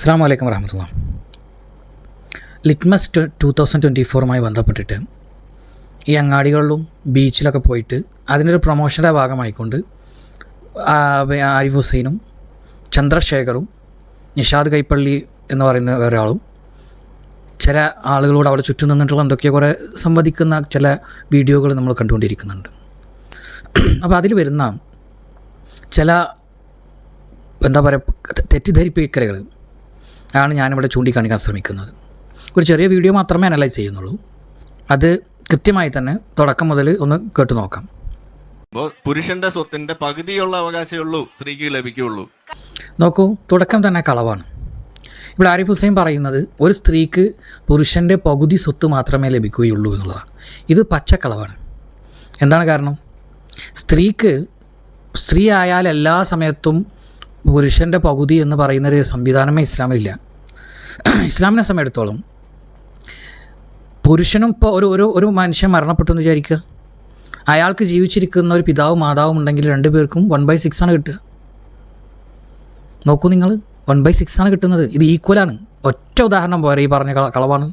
അസ്സാം വലൈക്കും വരഹമുല്ല ലിറ്റ്മസ് ടു തൗസൻഡ് ട്വന്റി ഫോറുമായി ബന്ധപ്പെട്ടിട്ട് ഈ അങ്ങാടികളിലും ബീച്ചിലൊക്കെ പോയിട്ട് അതിനൊരു പ്രൊമോഷന്റെ ഭാഗമായിക്കൊണ്ട് ആരിഫ് ഹുസൈനും ചന്ദ്രശേഖറും നിഷാദ് കൈപ്പള്ളി എന്ന് പറയുന്ന ഒരാളും ചില ആളുകളോട് അവിടെ ചുറ്റും നിന്നിട്ടുള്ള എന്തൊക്കെയോ കുറേ സംവദിക്കുന്ന ചില വീഡിയോകൾ നമ്മൾ കണ്ടുകൊണ്ടിരിക്കുന്നുണ്ട്. അപ്പോൾ അതിൽ വരുന്ന ചില എന്താ പറയുക തെറ്റിദ്ധരിപ്പിക്കലുകൾ ആണ് ഞാനിവിടെ ചൂണ്ടിക്കാണിക്കാൻ ശ്രമിക്കുന്നത്. ഒരു ചെറിയ വീഡിയോ മാത്രമേ അനലൈസ് ചെയ്യുന്നുള്ളൂ. അത് കൃത്യമായി തന്നെ തുടക്കം മുതൽ ഒന്ന് കേട്ടു നോക്കാം. പുരുഷന്റെ സ്വത്തിന്റെ പകുതിയുള്ള അവകാശമുള്ളൂ സ്ത്രീക്ക് ലഭിക്കുള്ളൂ നോക്കൂ തുടക്കം തന്നെ കളവാണ്. ഇവിടെ ആരിഫ് ഹുസൈൻ പറയുന്നത് ഒരു സ്ത്രീക്ക് പുരുഷന്റെ പകുതി സ്വത്ത് മാത്രമേ ലഭിക്കുകയുള്ളൂ എന്നുള്ളതാണ്. ഇത് പച്ചക്കളവാണ് എന്താണ് കാരണം? സ്ത്രീക്ക് സ്ത്രീ ആയാൽ എല്ലാ സമയത്തും പുരുഷന്റെ പകുതി എന്ന് പറയുന്നൊരു സംവിധാനമേ ഇസ്ലാമിലില്ല. ഇസ്ലാമിനെ സമയത്തോളം പുരുഷനും ഇപ്പോൾ ഒരു ഒരു ഒരു മനുഷ്യൻ മരണപ്പെട്ടു എന്ന് വിചാരിക്കുക. അയാൾക്ക് ജീവിച്ചിരിക്കുന്ന ഒരു പിതാവും മാതാവും ഉണ്ടെങ്കിൽ രണ്ടുപേർക്കും വൺ ബൈ സിക്സ് ആണ് കിട്ടുക. നോക്കൂ നിങ്ങൾ വൺ ബൈ സിക്സ് ആണ് കിട്ടുന്നത്. ഇത് ഈക്വലാണ് ഒറ്റ ഉദാഹരണം പോരെ ഈ പറഞ്ഞ കള- കളവാണ്.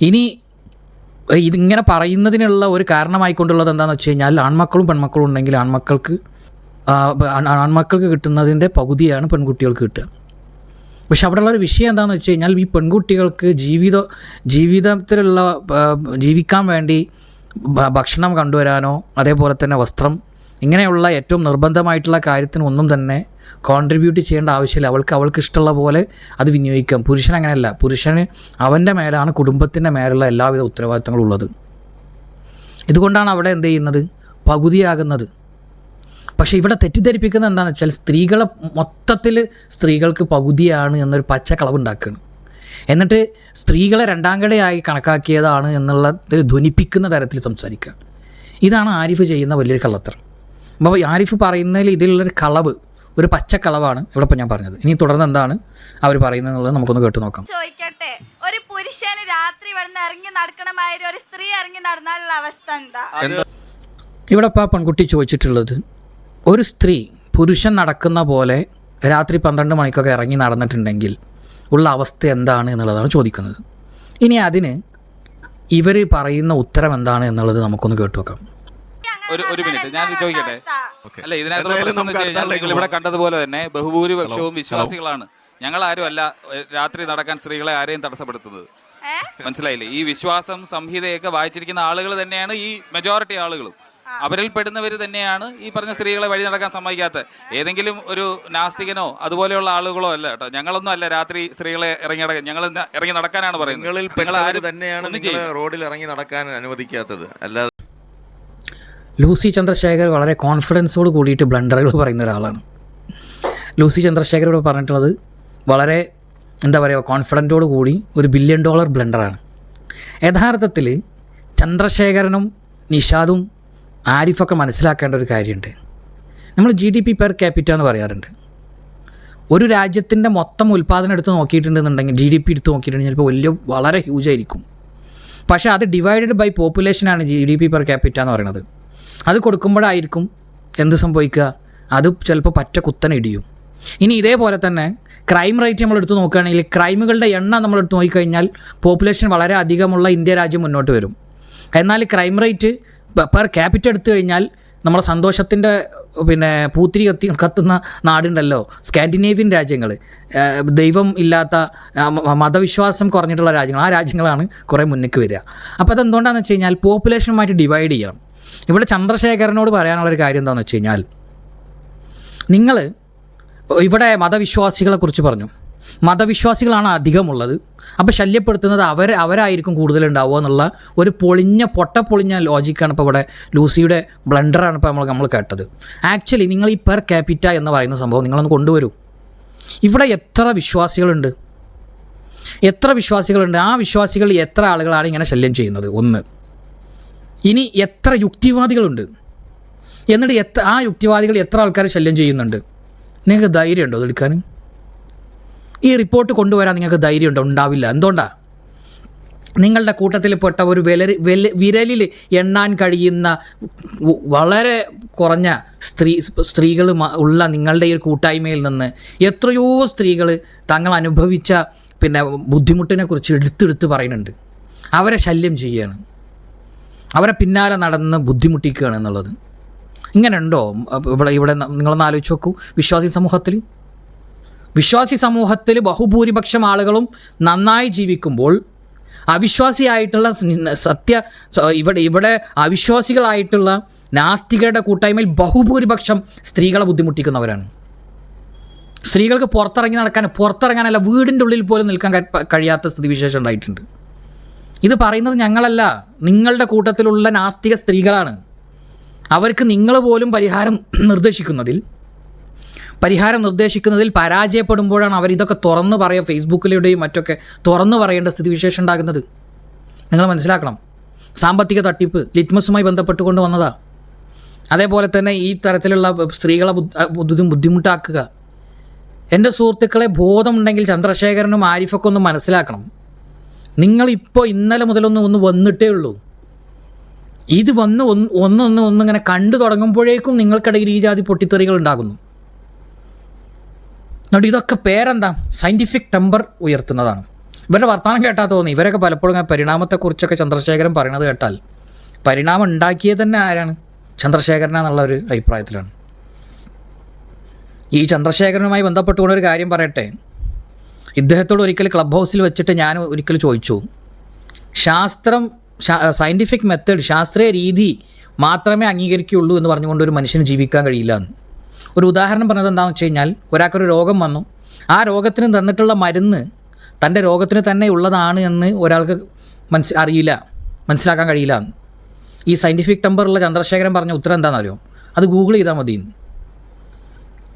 ഇനി ഇതിങ്ങനെ പറയുന്നതിനുള്ള ഒരു കാരണമായിക്കൊണ്ടുള്ളത് എന്താണെന്ന് വെച്ച് കഴിഞ്ഞാൽ ആൺമക്കളും പെൺമക്കളും ഉണ്ടെങ്കിൽ ആൺമക്കൾക്ക് ആൺമക്കൾക്ക് കിട്ടുന്നതിന്റെ പകുതിയാണ് പെൺകുട്ടികൾക്ക് കിട്ടുക. പക്ഷെ അവിടെയുള്ള ഒരു വിഷയം എന്താണെന്ന് വെച്ച് കഴിഞ്ഞാൽ ഈ പെൺകുട്ടികൾക്ക് ജീവിത ജീവിതത്തിലുള്ള ജീവിക്കാൻ വേണ്ടി ഭക്ഷണം കണ്ടുവരാനോ അതേപോലെ തന്നെ വസ്ത്രം ഇങ്ങനെയുള്ള ഏറ്റവും നിർബന്ധമായിട്ടുള്ള കാര്യത്തിന് ഒന്നും തന്നെ കോൺട്രിബ്യൂട്ട് ചെയ്യേണ്ട ആവശ്യമില്ല. അവൾക്ക് അവൾക്ക് ഇഷ്ടമുള്ള പോലെ അത് വിനിയോഗിക്കാം. പുരുഷൻ അങ്ങനെയല്ല. പുരുഷന് അവന്റെ മേലാണ് കുടുംബത്തിന്റെ മേലുള്ള എല്ലാവിധ ഉത്തരവാദിത്തങ്ങളും ഉള്ളത് ഇതുകൊണ്ടാണ് അവിടെ എന്ത് ചെയ്യുന്നത്? പകുതിയാകുന്നത്. പക്ഷേ ഇവിടെ തെറ്റിദ്ധരിപ്പിക്കുന്നത് എന്താണെന്ന് വെച്ചാൽ സ്ത്രീകളെ മൊത്തത്തിൽ സ്ത്രീകൾക്ക് പകുതിയാണ് എന്നൊരു പച്ച ഉണ്ടാക്കുകയാണ് എന്നിട്ട് സ്ത്രീകളെ രണ്ടാം കടയായി കണക്കാക്കിയതാണ് എന്നുള്ളത് ധ്വനിപ്പിക്കുന്ന തരത്തിൽ സംസാരിക്കുക. ഇതാണ് ആരിഫ് ചെയ്യുന്ന വലിയൊരു കള്ളത്തരം. അപ്പോൾ ആരിഫ് പറയുന്നതിൽ ഇതിലുള്ളൊരു കളവ് ഒരു പച്ചക്കളവാണ് ഇവിടെ ഇപ്പോൾ ഞാൻ പറഞ്ഞത്. ഇനി തുടർന്ന് എന്താണ് അവർ പറയുന്നത് എന്നുള്ളത് നമുക്കൊന്ന് കേട്ടു നോക്കാം. ചോദിക്കട്ടെ ഒരു പുരുഷന് രാത്രി ഇവിടുന്ന് ഇറങ്ങി നടക്കണമാതിരി ഒരു സ്ത്രീ ഇറങ്ങി നടന്നാലുള്ള അവസ്ഥ എന്താ? ഇവിടെ ഇപ്പം ആ പെൺകുട്ടി ചോദിച്ചിട്ടുള്ളത് ഒരു സ്ത്രീ പുരുഷൻ നടക്കുന്ന പോലെ രാത്രി പന്ത്രണ്ട് മണിക്കൊക്കെ ഇറങ്ങി നടന്നിട്ടുണ്ടെങ്കിൽ ഉള്ള അവസ്ഥ എന്താണ് എന്നുള്ളതാണ് ചോദിക്കുന്നത്. ഇനി അതിന് ഇവർ പറയുന്ന ഉത്തരം എന്താണ് എന്നുള്ളത് നമുക്കൊന്ന് കേട്ടു വെക്കാം ഒരു ഒരു മിനിറ്റ്. ഞാൻ ചോദിക്കട്ടെ? ഓക്കേ. അല്ല ഇതിനകത്തുള്ള പ്രശ്നം എന്ന് നമുക്ക് വെച്ച് കഴിഞ്ഞാൽ നിങ്ങൾ ഇവിടെ കണ്ടതുപോലെ തന്നെ ബഹുഭൂരിപക്ഷവും വിശ്വാസികളാണ്. ഞങ്ങൾ ആരും അല്ല രാത്രി നടക്കാൻ സ്ത്രീകളെ ആരെയും തടസ്സപ്പെടുത്തുന്നത്? മനസ്സിലായില്ലേ? ഈ വിശ്വാസം സംഹിതയൊക്കെ വായിച്ചിരിക്കുന്ന ആളുകൾ തന്നെയാണ് ഈ മെജോറിറ്റി ആളുകളും. അവരിൽ പെടുന്നവർ തന്നെയാണ് ഈ പറഞ്ഞ സ്ത്രീകളെ വഴി നടക്കാൻ സമ്മതിക്കാത്ത ഏതെങ്കിലും ഒരു നാസ്തികനോ അതുപോലെയുള്ള ആളുകളോ അല്ല കേട്ടോ. ഞങ്ങളൊന്നും അല്ല രാത്രി സ്ത്രീകളെ ഇറങ്ങി നടക്കാൻ ഞങ്ങൾ ഇറങ്ങി നടക്കാനാണ് പറയുന്നത്. തന്നെയാണ് റോഡിൽ ഇറങ്ങി നടക്കാൻ അനുവദിക്കാത്തത്. അല്ലാതെ ലൂസി ചന്ദ്രശേഖർ വളരെ കോൺഫിഡൻസോട് കൂടിയിട്ട് ബ്ലണ്ടറുകൾ പറയുന്ന ഒരാളാണ്. ലൂസി ചന്ദ്രശേഖർ ഇവിടെ പറഞ്ഞിട്ടുള്ളത് വളരെ എന്താ പറയുക കോൺഫിഡന്റോട് കൂടി ഒരു ബില്യൺ ഡോളർ ബ്ലണ്ടറാണ്. യഥാർത്ഥത്തിൽ ചന്ദ്രശേഖരനും നിഷാദും ആരിഫൊക്കെ മനസ്സിലാക്കേണ്ട ഒരു കാര്യമുണ്ട്. നമ്മൾ G D P per capita എന്ന് പറയാറുണ്ട്. ഒരു രാജ്യത്തിന്റെ മൊത്തം ഉൽപ്പാദനം എടുത്ത് നോക്കിയിട്ടുണ്ടെന്നുണ്ടെങ്കിൽ ജി ഡി പി എടുത്ത് നോക്കിയിട്ടുണ്ടെങ്കിൽ ചിലപ്പോൾ വലിയ വളരെ ഹ്യൂജ് ആയിരിക്കും. പക്ഷേ അത് divided by പോപ്പുലേഷനാണ് G D P per capita എന്ന് പറയുന്നത്. അത് കൊടുക്കുമ്പോഴായിരിക്കും എന്ത് സംഭവിക്കുക? അത് ചിലപ്പോൾ പറ്റ കുത്തനെ ഇടിയും. ഇനി ഇതേപോലെ തന്നെ ക്രൈം റേറ്റ് നമ്മൾ എടുത്ത് നോക്കുകയാണെങ്കിൽ ക്രൈമുകളുടെ എണ്ണം നമ്മൾ എടുത്ത് നോക്കിക്കഴിഞ്ഞാൽ പോപ്പുലേഷൻ വളരെ അധികമുള്ള ഇന്ത്യ രാജ്യം മുന്നോട്ട് വരും. എന്നാൽ ക്രൈം റേറ്റ് പെർ ക്യാപിറ്റ എടുത്തു കഴിഞ്ഞാൽ നമ്മളെ സന്തോഷത്തിന്റെ പിന്നെ പൂത്തിരി കത്തി കത്തുന്ന നാടുണ്ടല്ലോ. സ്കാൻഡിനേവിയൻ രാജ്യങ്ങൾ. ദൈവം ഇല്ലാത്ത മതവിശ്വാസം കുറഞ്ഞിട്ടുള്ള രാജ്യങ്ങൾ. ആ രാജ്യങ്ങളാണ് കുറേ മുന്നിക്ക് വരിക. അപ്പോൾ അതെന്തുകൊണ്ടാണെന്ന് വെച്ച് കഴിഞ്ഞാൽ പോപ്പുലേഷനുമായിട്ട് ഡിവൈഡ് ചെയ്യണം. ഇവിടെ ചന്ദ്രശേഖരനോട് പറയാനുള്ളൊരു കാര്യം എന്താണെന്ന് വെച്ച് കഴിഞ്ഞാൽ നിങ്ങൾ ഇവിടെ മതവിശ്വാസികളെക്കുറിച്ച് പറഞ്ഞു. മതവിശ്വാസികളാണ് അധികമുള്ളത്. അപ്പോൾ ശല്യപ്പെടുത്തുന്നത് അവർ അവരായിരിക്കും കൂടുതലുണ്ടാവുക എന്നുള്ള ഒരു പൊളിഞ്ഞ പൊട്ട പൊളിഞ്ഞ ലോജിക്കാണ് ഇപ്പോൾ ഇവിടെ ലൂസിയുടെ ബ്ലണ്ടറാണ് ഇപ്പോൾ നമ്മൾ നമ്മൾ കേട്ടത്. ആക്ച്വലി നിങ്ങൾ ഈ പെർ ക്യാപിറ്റ എന്ന് പറയുന്ന സംഭവം നിങ്ങളൊന്ന് കൊണ്ടുവരൂ. ഇവിടെ എത്ര വിശ്വാസികളുണ്ട്? എത്ര വിശ്വാസികളുണ്ട്? ആ വിശ്വാസികൾ എത്ര ആളുകളാണ് ഇങ്ങനെ ശല്യം ചെയ്യുന്നത്? ഒന്ന്. ഇനി എത്ര യുക്തിവാദികളുണ്ട്? എന്നിട്ട് എത്ര ആ യുക്തിവാദികൾ എത്ര ആൾക്കാർ ശല്യം ചെയ്യുന്നുണ്ട്? നിങ്ങൾക്ക് ധൈര്യമുണ്ടോ അതെടുക്കാൻ ഈ റിപ്പോർട്ട് കൊണ്ടുവരാൻ നിങ്ങൾക്ക് ധൈര്യമുണ്ടോ? ഉണ്ടാവില്ല. എന്തുകൊണ്ടാ? നിങ്ങളുടെ കൂട്ടത്തിൽപ്പെട്ട ഒരു വില വില വിരലിൽ എണ്ണാൻ കഴിയുന്ന വളരെ കുറഞ്ഞ സ്ത്രീ സ്ത്രീകൾ ഉള്ള നിങ്ങളുടെ ഈ ഒരു കൂട്ടായ്മയിൽ നിന്ന് എത്രയോ സ്ത്രീകൾ തങ്ങൾ അനുഭവിച്ച പിന്നെ ബുദ്ധിമുട്ടിനെക്കുറിച്ച് എടുത്തെടുത്ത് പറയുന്നുണ്ട്. അവരെ ശല്യം ചെയ്യുകയാണ്. അവരെ പിന്നാലെ നടന്ന് ബുദ്ധിമുട്ടിക്കുകയാണ് എന്നുള്ളത്. ഇങ്ങനെ ഉണ്ടോ ഇവിടെ ഇവിടെ നിങ്ങളൊന്ന് ആലോചിച്ച് നോക്കൂ. വിശ്വാസി സമൂഹത്തിൽ വിശ്വാസി സമൂഹത്തിൽ ബഹുഭൂരിപക്ഷം ആളുകളും നന്നായി ജീവിക്കുമ്പോൾ അവിശ്വാസിയായിട്ടുള്ള സത്യ ഇവിടെ ഇവിടെ അവിശ്വാസികളായിട്ടുള്ള നാസ്തികരുടെ കൂട്ടായ്മയിൽ ബഹുഭൂരിപക്ഷം സ്ത്രീകളെ ബുദ്ധിമുട്ടിക്കുന്നവരാണ്. സ്ത്രീകൾക്ക് പുറത്തിറങ്ങി നടക്കാൻ പുറത്തിറങ്ങാനല്ല വീടിന്റെ ഉള്ളിൽ പോലും നിൽക്കാൻ കഴി- കഴിയാത്ത സ്ഥിതിവിശേഷം ഉണ്ടായിട്ടുണ്ട്. ഇത് പറയുന്നത് ഞങ്ങളല്ല നിങ്ങളുടെ കൂട്ടത്തിലുള്ള നാസ്തിക സ്ത്രീകളാണ്. അവർക്ക് നിങ്ങൾ പോലും പരിഹാരം നിർദ്ദേശിക്കുന്നതിൽ പരിഹാരം നിർദ്ദേശിക്കുന്നതിൽ പരാജയപ്പെടുമ്പോഴാണ് അവർ ഇതൊക്കെ തുറന്ന് പറയുക ഫേസ്ബുക്കിലൂടെയും മറ്റൊക്കെ തുറന്ന് പറയേണ്ട സ്ഥിതിവിശേഷം ഉണ്ടാകുന്നത്. നിങ്ങൾ മനസ്സിലാക്കണം. സാമ്പത്തിക തട്ടിപ്പ് ലിറ്റ്മസുമായി ബന്ധപ്പെട്ടുകൊണ്ട് വന്നതാ. അതേപോലെ തന്നെ ഈ തരത്തിലുള്ള സ്ത്രീകളെ ബുദ്ധി- ബുദ്ധിമുട്ടാക്കുക. എന്റെ സുഹൃത്തുക്കളെ ബോധമുണ്ടെങ്കിൽ ചന്ദ്രശേഖരനും ആരിഫൊക്കെ ഒന്ന് മനസ്സിലാക്കണം. നിങ്ങളിപ്പോൾ ഇന്നലെ മുതലൊന്നും ഒന്ന് വന്നിട്ടേ ഉള്ളൂ. ഇത് വന്ന് ഒന്ന് ഒന്ന് ഒന്നിങ്ങനെ കണ്ടു തുടങ്ങുമ്പോഴേക്കും നിങ്ങൾക്കിടയിൽ ഈ ജാതി പൊട്ടിത്തെറികൾ ഉണ്ടാകുന്നു. എന്നിട്ട് ഇതൊക്കെ പേരെന്താ? സയന്റിഫിക് ടെമ്പർ ഉയർത്തുന്നതാണ്. ഇവരുടെ വർത്തമാനം കേട്ടാൽ തോന്നി. ഇവരൊക്കെ പലപ്പോഴും പരിണാമത്തെക്കുറിച്ചൊക്കെ ചന്ദ്രശേഖരൻ പറയണത് കേട്ടാൽ. പരിണാമം ഉണ്ടാക്കിയത് തന്നെ ആരാണ്? ചന്ദ്രശേഖരൻ എന്നുള്ള ഒരു അഭിപ്രായത്തിലാണ്. ഈ ചന്ദ്രശേഖരനുമായി ബന്ധപ്പെട്ടുകൊണ്ട് ഒരു കാര്യം പറയട്ടെ. ഇദ്ദേഹത്തോട് ഒരിക്കൽ ക്ലബ് ഹൗസിൽ വെച്ചിട്ട് ഞാൻ ഒരിക്കൽ ചോദിച്ചു. ശാസ്ത്രം സയന്റിഫിക് മെത്തേഡ് ശാസ്ത്രീയ രീതി മാത്രമേ അംഗീകരിക്കുകയുള്ളൂ എന്ന് പറഞ്ഞുകൊണ്ട് ഒരു മനുഷ്യന് ജീവിക്കാൻ കഴിയില്ല എന്ന്. ഒരു ഉദാഹരണം പറഞ്ഞത് എന്താണെന്ന് വെച്ച് കഴിഞ്ഞാൽ ഒരാൾക്കൊരു രോഗം വന്നു. ആ രോഗത്തിന് തന്നിട്ടുള്ള മരുന്ന് തന്റെ രോഗത്തിന് തന്നെ ഉള്ളതാണ് എന്ന് ഒരാൾക്ക് മനസ്സി അറിയില്ല. മനസ്സിലാക്കാൻ കഴിയില്ല. ഈ സയന്റിഫിക് ടെമ്പറുള്ള ചന്ദ്രശേഖരൻ പറഞ്ഞ ഉത്തരം എന്താണെന്നറിയോ? അത് ഗൂഗിൾ ചെയ്താൽ മതി.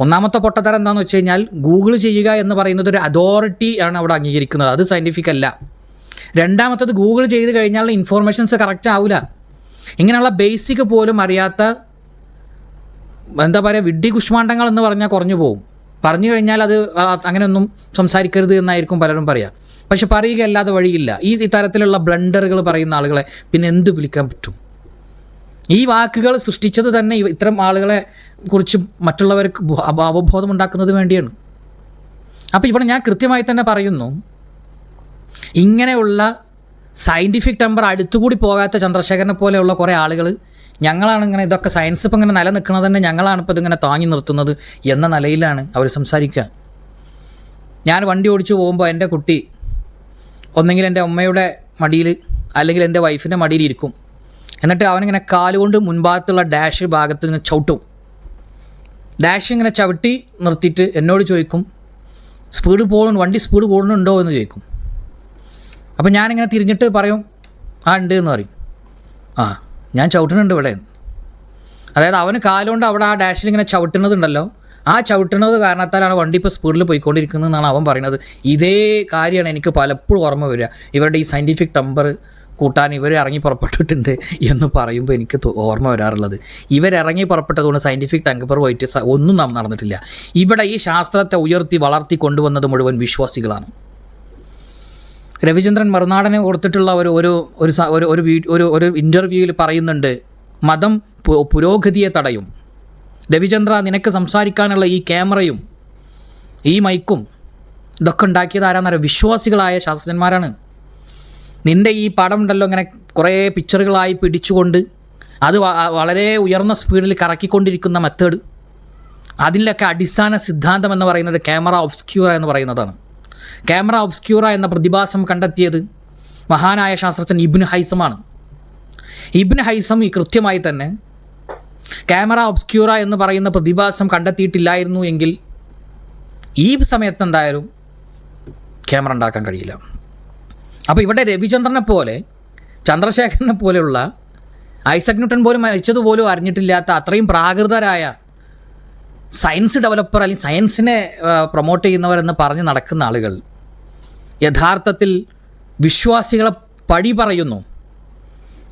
ഒന്നാമത്തെ പൊട്ടത്തരം എന്താണെന്ന് വെച്ച് കഴിഞ്ഞാൽ ഗൂഗിൾ ചെയ്യുക എന്ന് പറയുന്നത് ഒരു അതോറിറ്റി ആണ് അവിടെ അംഗീകരിക്കുന്നത്. അത് സയന്റിഫിക് അല്ല. രണ്ടാമത്തത് ഗൂഗിൾ ചെയ്ത് കഴിഞ്ഞാൽ ഇൻഫോർമേഷൻസ് കറക്റ്റ് ആവില്ല ഇങ്ങനെയുള്ള ബേസിക് പോലും അറിയാത്ത എന്താ പറയുക വിഡ്ഢി കുഷ്മാണ്ടങ്ങൾ എന്ന് പറഞ്ഞാൽ കുറഞ്ഞു പോകും പറഞ്ഞു കഴിഞ്ഞാൽ അത് അങ്ങനെയൊന്നും സംസാരിക്കരുത് എന്നായിരിക്കും പലരും പറയുക പക്ഷെ പറയുക അല്ലാതെ വഴിയില്ല. ഈ തരത്തിലുള്ള ബ്ലണ്ടറുകൾ പറയുന്ന ആളുകളെ പിന്നെ എന്ത് വിളിക്കാൻ പറ്റും? ഈ വാക്കുകൾ സൃഷ്ടിച്ചത് തന്നെ ഇത്തരം ആളുകളെ കുറിച്ച് മറ്റുള്ളവർക്ക് അവബോധം ഉണ്ടാക്കുന്നത് വേണ്ടിയാണ്. അപ്പോൾ ഇവിടെ ഞാൻ കൃത്യമായി തന്നെ പറയുന്നു ഇങ്ങനെയുള്ള സയന്റിഫിക് ടെമ്പർ അടുത്തുകൂടി പോകാത്ത ചന്ദ്രശേഖരനെ പോലെയുള്ള കുറേ ആളുകൾ ഞങ്ങളാണ് ഇങ്ങനെ ഇതൊക്കെ സയൻസ് ഇപ്പം ഇങ്ങനെ നിലനിൽക്കുന്നത് തന്നെ ഞങ്ങളാണ് ഇപ്പോൾ ഇതിങ്ങനെ താങ്ങി നിർത്തുന്നത് എന്ന നിലയിലാണ് അവർ സംസാരിക്കുക. ഞാൻ വണ്ടി ഓടിച്ചു പോകുമ്പോൾ എന്റെ കുട്ടി ഒന്നെങ്കിൽ എന്റെ അമ്മയുടെ മടിയിൽ അല്ലെങ്കിൽ എന്റെ വൈഫിന്റെ മടിയിൽ ഇരിക്കും. എന്നിട്ട് അവനിങ്ങനെ കാലുകൊണ്ട് മുൻഭാഗത്തുള്ള ഡാഷ് ഭാഗത്ത് ഇങ്ങനെ ചവിട്ടും. ഡാഷ് ഇങ്ങനെ ചവിട്ടി നിർത്തിയിട്ട് എന്നോട് ചോദിക്കും സ്പീഡ് പോകണം വണ്ടി സ്പീഡ് കൂടുന്നുണ്ടോ? എന്ന് ചോദിക്കും. അപ്പം ഞാനിങ്ങനെ തിരിഞ്ഞിട്ട് പറയും ആ ഉണ്ട് എന്ന് പറയും. ആ ഞാൻ ചവിട്ടുന്നുണ്ട് ഇവിടെ. അതായത് അവന് കാലുകൊണ്ട് അവിടെ ആ ഡാഷിൽ ഇങ്ങനെ ചവിട്ടുന്നതുണ്ടല്ലോ. ആ ചവിട്ടുന്നത് കാരണത്താലാണ് വണ്ടി ഇപ്പോൾ സ്പീഡിൽ പോയിക്കൊണ്ടിരിക്കുന്നതെന്നാണ് അവൻ പറയുന്നത്. ഇതേ കാര്യമാണ് എനിക്ക് പലപ്പോഴും ഓർമ്മ വരിക. ഇവരുടെ ഈ സയന്റിഫിക് ടമ്പർ കൂട്ടാൻ ഇവർ ഇറങ്ങി പുറപ്പെട്ടിട്ടുണ്ട് എന്ന് പറയുമ്പോൾ എനിക്ക് ഓർമ്മ വരാറുള്ളത്. ഇവരിറങ്ങി പുറപ്പെട്ടതുകൊണ്ട് സയന്റിഫിക് ടങ്കർ പോയിട്ട് ഒന്നും നടന്നിട്ടില്ല. ഇവിടെ ഈ ശാസ്ത്രത്തെ ഉയർത്തി വളർത്തി കൊണ്ടുവന്നത് മുഴുവൻ വിശ്വാസികളാണ്. രവിചന്ദ്രൻ മറുനാടനെ കൊടുത്തിട്ടുള്ള ഒരു ഒരു ഒരു ഒരു ഒരു ഒരു ഇന്റർവ്യൂവിൽ പറയുന്നുണ്ട് മതം പുരോഗതിയെ തടയും. രവിചന്ദ്ര നിനക്ക് സംസാരിക്കാനുള്ള ഈ ക്യാമറയും ഈ മൈക്കും ഇതൊക്കെ ഉണ്ടാക്കിയത് ആരാന്നറിയാം? വിശ്വാസികളായ ശാസ്ത്രജ്ഞന്മാരാണ്. നിന്റെ ഈ പടം ഉണ്ടല്ലോ ഇങ്ങനെ കുറേ പിക്ചറുകളായി പിടിച്ചുകൊണ്ട് അത് വളരെ ഉയർന്ന സ്പീഡിൽ കറക്കിക്കൊണ്ടിരിക്കുന്ന മെത്തേഡ് അതിലൊക്കെ അടിസ്ഥാന സിദ്ധാന്തം എന്ന് പറയുന്നത് ക്യാമറ ഒബ്സ്ക്യൂർ എന്ന് പറയുന്നതാണ്. ക്യാമറ ഒബ്സ്ക്യൂറ എന്ന പ്രതിഭാസം കണ്ടെത്തിയത് മഹാനായ ശാസ്ത്രജ്ഞൻ ഇബ്ന് ഹൈസമാണ്. ഇബ്ന് ഹൈസം ഈ കൃത്യമായി തന്നെ ക്യാമറ ഒബ്സ്ക്യൂറ എന്ന് പറയുന്ന പ്രതിഭാസം കണ്ടെത്തിയിട്ടില്ലായിരുന്നു എങ്കിൽ ഈ സമയത്ത് എന്തായാലും ക്യാമറ ഉണ്ടാക്കാൻ കഴിയില്ല. അപ്പോൾ ഇവിടെ രവിചന്ദ്രനെ പോലെ ചന്ദ്രശേഖരനെ പോലെയുള്ള ഐസക് ന്യൂട്ടൺ പോലും മരിച്ചതുപോലും അറിഞ്ഞിട്ടില്ലാത്ത അത്രയും പ്രാകൃതരായ സയൻസ് ഡെവലപ്പർ അല്ലെങ്കിൽ സയൻസിനെ പ്രൊമോട്ട് ചെയ്യുന്നവരെന്ന് പറഞ്ഞ് നടക്കുന്ന ആളുകൾ യഥാർത്ഥത്തിൽ വിശ്വാസികളെ പഴി പറയുന്നു.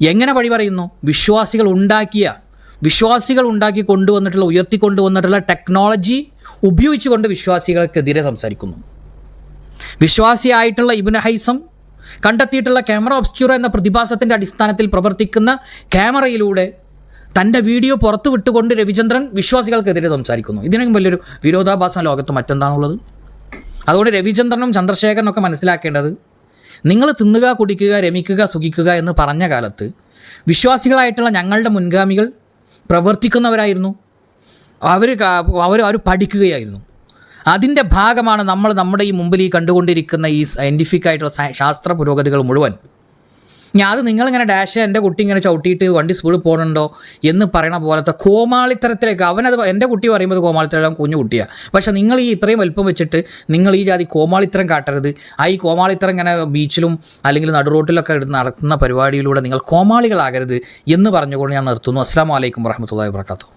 എങ്ങനെ പഴി പറയുന്നു? വിശ്വാസികൾ ഉണ്ടാക്കിയ വിശ്വാസികൾ ഉണ്ടാക്കി കൊണ്ടുവന്നിട്ടുള്ള ഉയർത്തിക്കൊണ്ടുവന്നിട്ടുള്ള ടെക്നോളജി ഉപയോഗിച്ചുകൊണ്ട് വിശ്വാസികൾക്കെതിരെ സംസാരിക്കുന്നു. വിശ്വാസിയായിട്ടുള്ള ഇബിൻ ഹൈസം കണ്ടെത്തിയിട്ടുള്ള ക്യാമറ ഒബ്സ്ക്യൂറ എന്ന പ്രതിഭാസത്തിന്റെ അടിസ്ഥാനത്തിൽ പ്രവർത്തിക്കുന്ന ക്യാമറയിലൂടെ തന്റെ വീഡിയോ പുറത്തു വിട്ടുകൊണ്ട് രവിചന്ദ്രൻ വിശ്വാസികൾക്കെതിരെ സംസാരിക്കുന്നു. ഇതിനും വലിയൊരു വിരോധാഭാസം ലോകത്ത് മറ്റെന്താണുള്ളത്? അതുകൊണ്ട് രവിചന്ദ്രനും ചന്ദ്രശേഖരനും ഒക്കെ മനസ്സിലാക്കേണ്ടത് നിങ്ങൾ തിന്നുക കുടിക്കുക രമിക്കുക സുഖിക്കുക എന്ന് പറഞ്ഞ കാലത്ത് വിശ്വാസികളായിട്ടുള്ള ഞങ്ങളുടെ മുൻഗാമികൾ പ്രവർത്തിക്കുന്നവരായിരുന്നു. അവർ അവർ അവർ പഠിക്കുകയായിരുന്നു. അതിന്റെ ഭാഗമാണ് നമ്മൾ നമ്മുടെ ഈ മുമ്പിൽ ഈ കണ്ടുകൊണ്ടിരിക്കുന്ന ഈ സയന്റിഫിക് ആയിട്ടുള്ള സയ- ശാസ്ത്ര പുരോഗതികൾ മുഴുവൻ. ഞാൻ അത് നിങ്ങളിങ്ങനെ ഡാഷ് എന്റെ കുട്ടി ഇങ്ങനെ ചവിട്ടിയിട്ട് വണ്ടി സ്പീഡിൽ പോകണുണ്ടോ എന്ന് പറയണ പോലത്തെ കോമാളിത്തരത്തിലേക്ക് അവനത് എന്റെ കുട്ടി പറയുമ്പോൾ കോമാളിത്തരം കുഞ്ഞു കുട്ടിയാണ് പക്ഷേ നിങ്ങൾ ഈ ഇത്രയും വലുപ്പം വെച്ചിട്ട് നിങ്ങൾ ഈ ജാതി കോമാളിത്തരം കാട്ടരുത്. ആ ഈ കോമാളിത്തരം ഇങ്ങനെ ബീച്ചിലും അല്ലെങ്കിൽ നടുറോട്ടിലൊക്കെ നടത്തുന്ന പരിപാടിയിലൂടെ നിങ്ങൾ കോമാളികളാകരുത് എന്ന് പറഞ്ഞുകൊണ്ട് ഞാൻ നിർത്തുന്നു. അസ്സാം വലൈക്കും വർഹമത്തല്ലാ വാബർക്കാത്തു